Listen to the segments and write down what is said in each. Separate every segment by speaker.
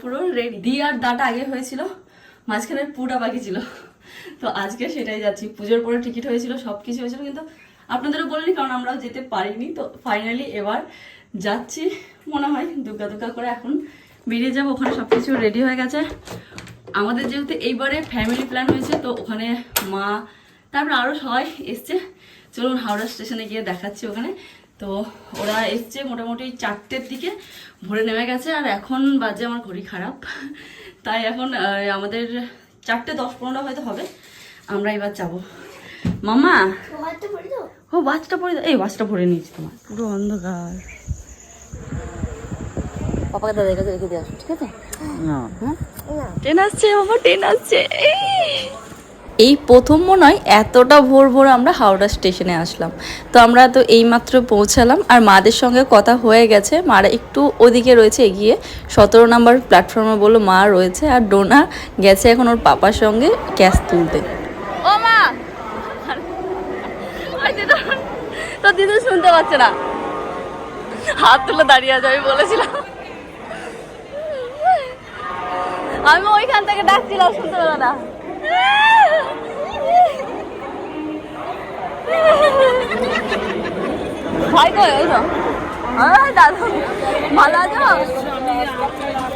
Speaker 1: পুরো রেডি দি আর দাটা আগে হয়েছিল মাঝখানে পুটা বাকি ছিল। তো আজকে সেটাই যাচ্ছি। পুজোর পরে টিকিট হয়েছিল সব কিছু হয়েছিল, কিন্তু আপনাদেরও বলিনি কারণ আমরাও যেতে পারিনি। তো ফাইনালি এবার যাচ্ছি, মনে হয় দুর্গা দুর্গা করে এখন বেরিয়ে যাব। ওখানে সব কিছু রেডি হয়ে গেছে। আমাদের যেহেতু এইবারে ফ্যামিলি প্ল্যান হয়েছে, তো ওখানে মা, তারপর আরও সবাই এসছে। চলুন হাওড়া স্টেশনে গিয়ে দেখাচ্ছি ওখানে। তো ওরা এসছে মোটামুটি চারটের দিকে ভোরে নেমে গেছে আর এখন বাজে আমার ঘড়ি খারাপ। তাই এখন আমাদের চারটে দশ পনেরো হয়তো হবে আমরা এবার যাব। মামা
Speaker 2: তোমারটা পড়ে দাও।
Speaker 1: ও বাসটা পরে দাও। এই বাসটা ভরে নিয়েছি তোমার। পুরো অন্ধকার। পাপাকে দাদার কাছে রেখে দিয়ে আসো ঠিক আছে?
Speaker 3: না।
Speaker 1: হ্যাঁ?
Speaker 2: না।
Speaker 1: ট্রেন আসছে বাবা ট্রেন আসছে। এই প্রথম মনে হয় এতটা ভোর ভোর আমরা হাওড়া স্টেশনে আসলাম। তো আমরা তো এইমাত্র পৌঁছালাম আর মাদের সঙ্গে কথা হয়ে গেছে। মারা একটু ওদিকে রয়েছে, এগিয়ে সতেরো নম্বর প্ল্যাটফর্মে বলল, মা রয়েছে। আর ডোনা গেছে এখন ওর পাপার সঙ্গে ক্যাশ তুলতে। ও মা! শুনতে পাচ্ছে না। হাত তুলে দাঁড়িয়ে আছে, আমি বলেছিলাম। আমি ওইখান থেকে ডাকছিলাম, শুনতে পেল না। ভয় করে দাদু ভালো আছো?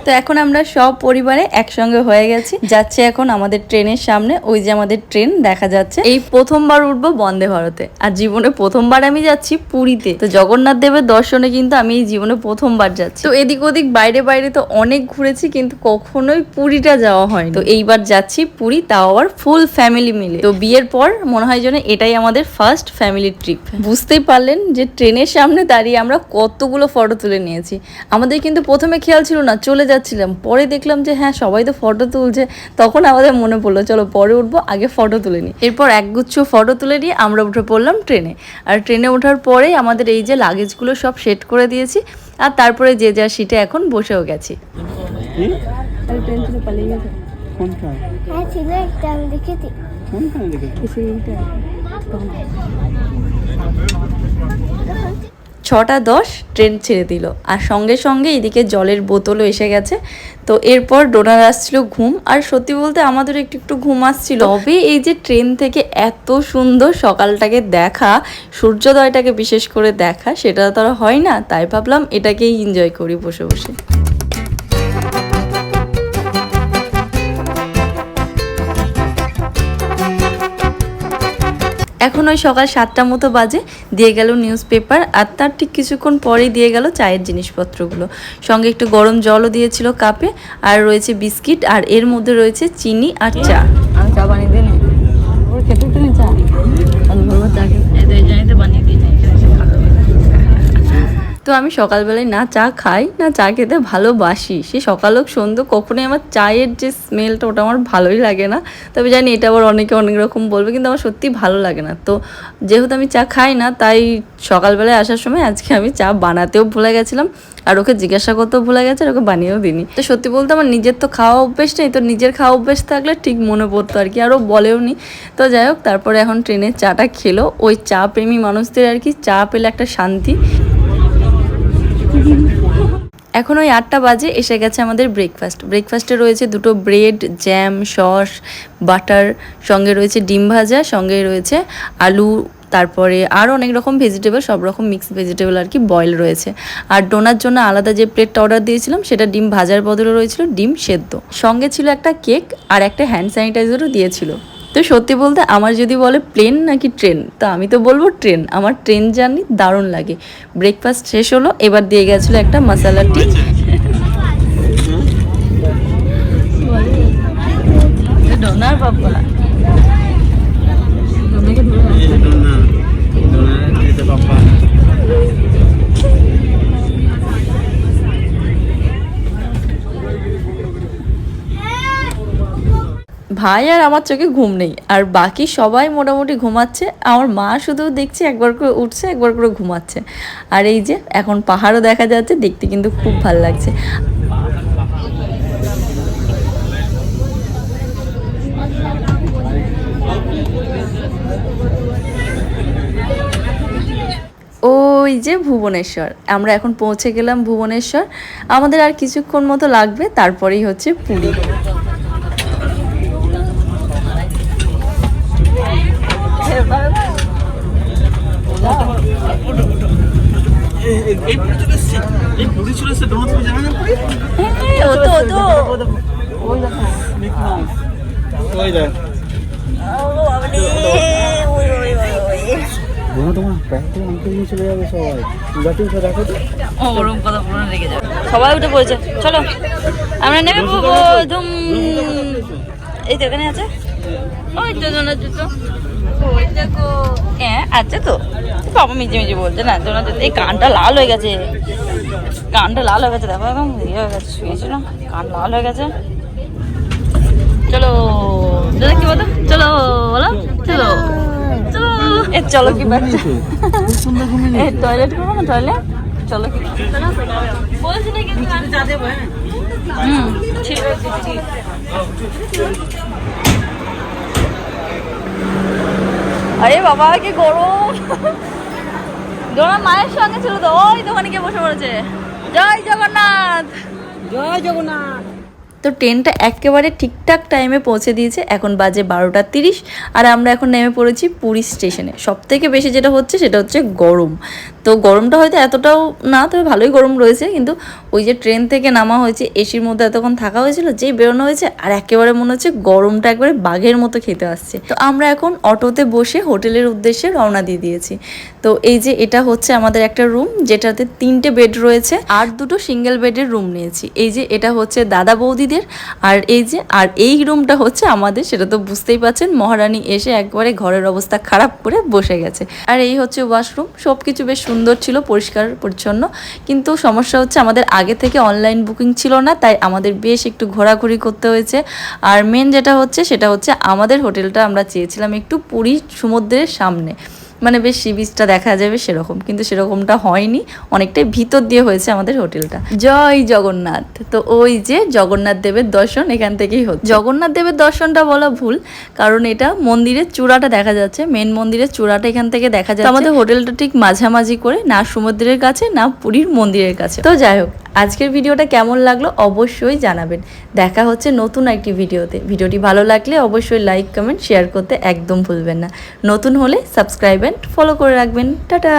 Speaker 1: তো এখন আমরা সব পরিবারে একসঙ্গে হয়ে গেছি। যাচ্ছে এখন আমাদের ট্রেনের সামনে। ওই যে আমাদের ট্রেন, দেখা যাচ্ছে। এই প্রথমবার উঠবো বন্দে ভারতে। আর জীবনে প্রথমবার আমি যাচ্ছি পুরীতে। তো জগন্নাথ দেবের দর্শনে কিন্তু আমি এই জীবনে প্রথমবার যাচ্ছি। তো এদিক ওদিক, বাইরে বাইরে তো অনেক ঘুরেছি, কিন্তু কখনোই পুরীটা যাওয়া হয়নি। তো এইবার যাচ্ছি পুরী, তাও আবার ফুল ফ্যামিলি মিলে। তো বিয়ের পর মনে হয় যেন এটাই আমাদের ফার্স্ট ফ্যামিলি ট্রিপ। বুঝতেই পারলেন যে ট্রেনের সামনে দাঁড়িয়ে আমরা কতগুলো ফটো তুলে নিয়েছি। আমাদের কিন্তু প্রথমে খেয়াল ছিল না, চলে যাচ্ছিলাম। পরে দেখলাম যে হ্যাঁ সবাই তো ফটো তুলছে। তখন আমাদের মনে পড়ল চলো পরে উঠবো আগে ফটো তুলে নিই। এরপর একগুচ্ছ ফটো তুলে নিয়ে আমরা উঠে পড়লাম ট্রেনে। আর ট্রেনে ওঠার পরেই আমাদের এই যে লাগেজগুলো সব সেট করে দিয়েছি। আর তারপরে যে যা সিটে এখন বসেও গেছি।
Speaker 3: কোনটা
Speaker 2: হ্যাঁ ছিল একটা আমি দেখেছি
Speaker 3: কোনখানে দেখেছ
Speaker 1: ছটা দশ ট্রেন ছেড়ে দিল। আর সঙ্গে সঙ্গে এদিকে জলের বোতলও এসে গেছে। তো এরপর ডোনার আসছিল ঘুম। আর সত্যি বলতে আমাদের একটু একটু ঘুম আসছিল। তবে এই যে ট্রেন থেকে এত সুন্দর সকালটাকে দেখা, সূর্যোদয়টাকে বিশেষ করে দেখা, সেটা তো আর হয় না। তাই ভাবলাম এটাকেই এনজয় করি বসে বসে। এখন ওই সকাল সাতটা মতো বাজে, দিয়ে গেল নিউজ পেপার আর তার ঠিক কিছুক্ষণ পরেই দিয়ে গেল চায়ের জিনিসপত্রগুলো। সঙ্গে একটু গরম জলও দিয়েছিল কাপে, আর রয়েছে বিস্কিট, আর এর মধ্যে রয়েছে চিনি আর চা। তো আমি সকালবেলায় না চা খাই, না চা খেতে ভালোবাসি। সে সকাল হোক সন্ধ্যে কখনোই আমার চায়ের যে স্মেলটা ওটা আমার ভালোই লাগে না। তবে জানি এটা আবার অনেকে অনেক রকম বলবে, কিন্তু আমার সত্যি ভালো লাগে না। তো যেহেতু আমি চা খাই না, তাই সকালবেলায় আসার সময় আজকে আমি চা বানাতেও ভুলে গেছিলাম। আর ওকে জিজ্ঞাসা করতেও ভুলে গেছে, আর ওকে বানিয়েও দিনি তো সত্যি বলতে আমার নিজের তো খাওয়া অভ্যেস নেই, তো নিজের খাওয়া অভ্যেস থাকলে ঠিক মনে পড়তো আর কি, আরও বলেও নি। তো যাই হোক, তারপরে এখন ট্রেনের চাটা খেলো। ওই চা প্রেমী মানুষদের আর কি, চা পেলে একটা শান্তি। এখন ওই আটটা বাজে, এসে গেছে আমাদের ব্রেকফাস্ট ব্রেকফাস্টে রয়েছে দুটো ব্রেড জ্যাম সস বাটার সঙ্গে রয়েছে ডিম ভাজা, সঙ্গে রয়েছে আলু, তারপরে আর অনেক রকম ভেজিটেবল সব রকম মিক্স ভেজিটেবল আর কি বয়েল রয়েছে। আর ডোনার জন্য আলাদা যে প্লেটটা অর্ডার দিয়েছিলাম, সেটা ডিম ভাজার বদলে রয়েছিল ডিম সেদ্ধ। সঙ্গে ছিল একটা কেক আর একটা হ্যান্ড স্যানিটাইজারও দিয়েছিল। তো সত্যি বলতে আমার যদি বলে প্লেন নাকি ট্রেন তো আমি তো বলব ট্রেন। আমার ট্রেন জার্নি দারুণ লাগে। ব্রেকফাস্ট শেষ হলো এবার দিয়ে গেছিল একটা মশালা টি ডোনার বাবা ভাই আর আমার চোখে ঘুম নেই, আর বাকি সবাই মোটামুটি ঘুমাচ্ছে, আমার মা শুধু দেখছে একবার করে উঠছে, একবার করে ঘুমাচ্ছে। আর এই যে এখন পাহাড়ও দেখা যাচ্ছে, দেখতে কিন্তু খুব ভালো লাগছে। ওই যে ভুবনেশ্বর, আমরা এখন পৌঁছে গেলাম ভুবনেশ্বর। আমাদের আর কিছুক্ষণ মতো লাগবে, তারপরেই হচ্ছে পুরী।
Speaker 3: এই পুরী ছিল সে ডোনাট তুমি জানো না? পুরী
Speaker 1: ও তো ও তো
Speaker 3: ওই দেখো। মিকি মাউস ওই দেখ বোনা তোমার প্যান্ট থেকে নিয়ে চলে যাবে সবাই। উঠে দেখো তো।
Speaker 1: ওরম কথা পুরো রেখে যাবে। সবাই উঠে পড়েছে। চলো আমরা নেমে পড়ব। এই তো এখানে আছে। ওই তো জোনার জুতো। হ্যাঁ আছে তো। বাবা মিজে মিজে বলছে, না জুতো এই কানটা লাল হয়ে গেছে। কানটা লাল হয়ে গেছে, দেখো, একদম ইয়ে হয়ে গেছে, শুয়েছিল। কান লাল হয়ে গেছে। চলো, দাদা, কি বলো? চলো বলো, চলো। চলো। এ, চলো কি বাচ্চা। এই টয়লেট করব না টয়লেট চলো কি বলছি না কিন্তু আমি যা দেবো হুম, ঠিক আছে আরে বাবা কি গরম। ডোনা মায়ের সঙ্গে ছিল তো ওই দোকানে গিয়ে বসে পড়েছে। জয় জগন্নাথ।
Speaker 3: জয় জগন্নাথ।
Speaker 1: তো ট্রেনটা একেবারে ঠিকঠাক টাইমে পৌঁছে দিয়েছে এখন বাজে বারোটা তিরিশ আর আমরা এখন নেমে পড়েছি পুরী স্টেশনে। সব থেকে বেশি যেটা হচ্ছে সেটা হচ্ছে গরম। তো গরমটা হয়তো এতটাও না, তবে ভালোই গরম রয়েছে। কিন্তু ওই যে ট্রেন থেকে নামা হয়েছে, এসির মধ্যে এতক্ষণ থাকা হয়েছিল, যেই বেরোনো হয়েছে, আর একেবারে মনে হচ্ছে গরমটা একবারে বাঘের মতো খেতে আসছে। তো আমরা এখন অটোতে বসে হোটেলের উদ্দেশ্যে রওনা দিয়ে দিয়েছি। তো এই যে এটা হচ্ছে আমাদের একটা রুম, যেটাতে তিনটে বেড রয়েছে, আর দুটো সিঙ্গেল বেডের রুম নিয়েছি। এই যে এটা হচ্ছে দাদা বৌদিদের, আর এই যে, আর এই রুমটা হচ্ছে আমাদের, সেটা তো বুঝতেই পারছেন, মহারানী এসে একবারে ঘরের অবস্থা খারাপ করে বসে গেছে। আর এই হচ্ছে ওয়াশরুম সব কিছু বেশ সুন্দর ছিল, পরিষ্কার, পরিচ্ছন্ন। কিন্তু সমস্যা হচ্ছে আমাদের আগে থেকে অনলাইন বুকিং ছিল না, তাই আমাদের বেশ একটু ঘোরাঘুরি করতে হয়েছে। আর মেন যেটা হচ্ছে, সেটা হচ্ছে আমাদের হোটেলটা আমরা চেয়েছিলাম একটু পুরী সমুদ্রের সামনে। মানে বেশ সি বিচটা দেখা যাবে সেরকম কিন্তু সেরকমটা হয়নি। অনেকটাই ভিতর দিয়ে হয়েছে আমাদের হোটেলটা। জয় জগন্নাথ। তো ওই যে জগন্নাথ দেবের দর্শন এখান থেকেই হচ্ছে। জগন্নাথ দেবের দর্শনটা বলা ভুল কারণ এটা মন্দিরের চূড়াটা দেখা যাচ্ছে। মেন মন্দিরের চূড়াটা এখান থেকে দেখা যাচ্ছে। আমাদের হোটেলটা ঠিক মাঝামাঝি করে না সমুদ্রের কাছে না পুরীর মন্দিরের কাছে। তো যাই হোক আজকের ভিডিওটা কেমন লাগল অবশ্যই জানাবেন। দেখা হচ্ছে নতুন একটি ভিডিওতে। ভিডিওটি ভালো লাগলে অবশ্যই লাইক, কমেন্ট, শেয়ার করতে একদম ভুলবেন না। নতুন হলে সাবস্ক্রাইব অ্যান্ড ফলো করে রাখবেন। টাটা!